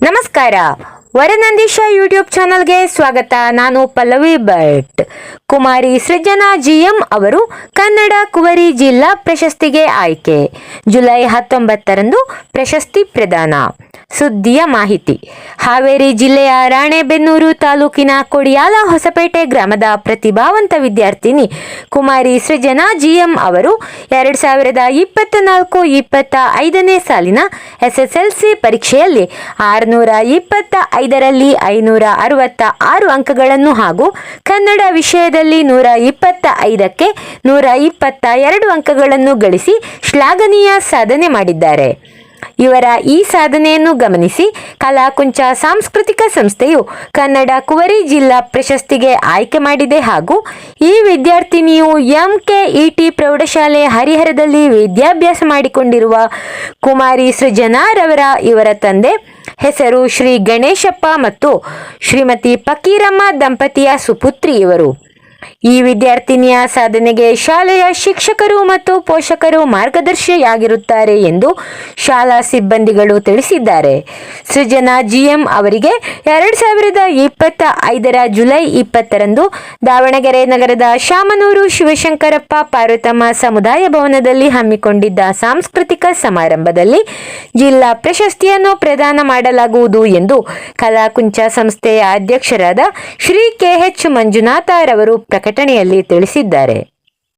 ನಮಸ್ಕಾರ. ವರನಂದೀಶ ಯೂಟ್ಯೂಬ್ ಚಾನಲ್ಗೆ ಸ್ವಾಗತ. ನಾನು ಪಲ್ಲವಿ ಭಟ್. ಕುಮಾರಿ ಸೃಜನಾ ಜಿಎಂ ಅವರು ಕನ್ನಡ ಕುವರಿ ಜಿಲ್ಲಾ ಪ್ರಶಸ್ತಿಗೆ ಆಯ್ಕೆ. ಜುಲೈ ಹತ್ತೊಂಬತ್ತರಂದು ಪ್ರಶಸ್ತಿ ಪ್ರದಾನ. ಸುದ್ದಿಯ ಮಾಹಿತಿ. ಹಾವೇರಿ ಜಿಲ್ಲೆಯ ರಾಣೆಬೆನ್ನೂರು ತಾಲೂಕಿನ ಕೊಡಿಯಾಲ ಹೊಸಪೇಟೆ ಗ್ರಾಮದ ಪ್ರತಿಭಾವಂತ ವಿದ್ಯಾರ್ಥಿನಿ ಕುಮಾರಿ ಸೃಜನಾ ಜಿಎಂ ಅವರು ಎರಡು ಸಾವಿರದ ಇಪ್ಪತ್ತ ನಾಲ್ಕು ಇಪ್ಪತ್ತ ಐದನೇ ಸಾಲಿನ ಎಸ್ಎಸ್ಎಲ್ಸಿ ಪರೀಕ್ಷೆಯಲ್ಲಿ ಆರುನೂರ ಇಪ್ಪತ್ತ ಐದರಲ್ಲಿ ಐನೂರ ಅರವತ್ತ ಆರು ಅಂಕಗಳನ್ನು ಹಾಗೂ ಕನ್ನಡ ವಿಷಯದಲ್ಲಿ ನೂರ ಇಪ್ಪತ್ತ ಐದಕ್ಕೆ ನೂರ ಇಪ್ಪತ್ತ ಎರಡು ಅಂಕಗಳನ್ನು ಗಳಿಸಿ ಶ್ಲಾಘನೀಯ ಸಾಧನೆ ಮಾಡಿದ್ದಾರೆ. ಇವರ ಈ ಸಾಧನೆಯನ್ನು ಗಮನಿಸಿ ಕಲಾಕುಂಚ ಸಾಂಸ್ಕೃತಿಕ ಸಂಸ್ಥೆಯು ಕನ್ನಡ ಕುವರಿ ಜಿಲ್ಲಾ ಪ್ರಶಸ್ತಿಗೆ ಆಯ್ಕೆ ಮಾಡಿದೆ ಹಾಗೂ ಈ ವಿದ್ಯಾರ್ಥಿನಿಯು ಎಂಕೆಇಟಿ ಪ್ರೌಢಶಾಲೆ ಹರಿಹರದಲ್ಲಿ ವಿದ್ಯಾಭ್ಯಾಸ ಮಾಡಿಕೊಂಡಿರುವ ಕುಮಾರಿ ಸೃಜನಾರವರ ಇವರ ತಂದೆ, ಹೆಸರು ಶ್ರೀ ಗಣೇಶಪ್ಪ ಮತ್ತು ಶ್ರೀಮತಿ ಫಕೀರಮ್ಮ ದಂಪತಿಯ ಸುಪುತ್ರಿ ಇವರು. ಈ ವಿದ್ಯಾರ್ಥಿನಿಯ ಸಾಧನೆಗೆ ಶಾಲೆಯ ಶಿಕ್ಷಕರು ಮತ್ತು ಪೋಷಕರು ಮಾರ್ಗದರ್ಶಿಯಾಗಿರುತ್ತಾರೆ ಎಂದು ಶಾಲಾ ಸಿಬ್ಬಂದಿಗಳು ತಿಳಿಸಿದ್ದಾರೆ. ಸೃಜನಾ ಜಿಎಂ ಅವರಿಗೆ ಎರಡು ಸಾವಿರದ ಇಪ್ಪತ್ತ ಐದರ ಜುಲೈ ಇಪ್ಪತ್ತರಂದು ದಾವಣಗೆರೆ ನಗರದ ಶಾಮನೂರು ಶಿವಶಂಕರಪ್ಪ ಪಾರ್ವತಮ್ಮ ಸಮುದಾಯ ಭವನದಲ್ಲಿ ಹಮ್ಮಿಕೊಂಡಿದ್ದ ಸಾಂಸ್ಕೃತಿಕ ಸಮಾರಂಭದಲ್ಲಿ ಜಿಲ್ಲಾ ಪ್ರಶಸ್ತಿಯನ್ನು ಪ್ರದಾನ ಮಾಡಲಾಗುವುದು ಎಂದು ಕಲಾಕುಂಚ ಸಂಸ್ಥೆಯ ಅಧ್ಯಕ್ಷರಾದ ಶ್ರೀ ಕೆಎಚ್ ಮಂಜುನಾಥರವರು ಪ್ರಕಟಣೆಯಲ್ಲಿ ತಿಳಿಸಿದ್ದಾರೆ.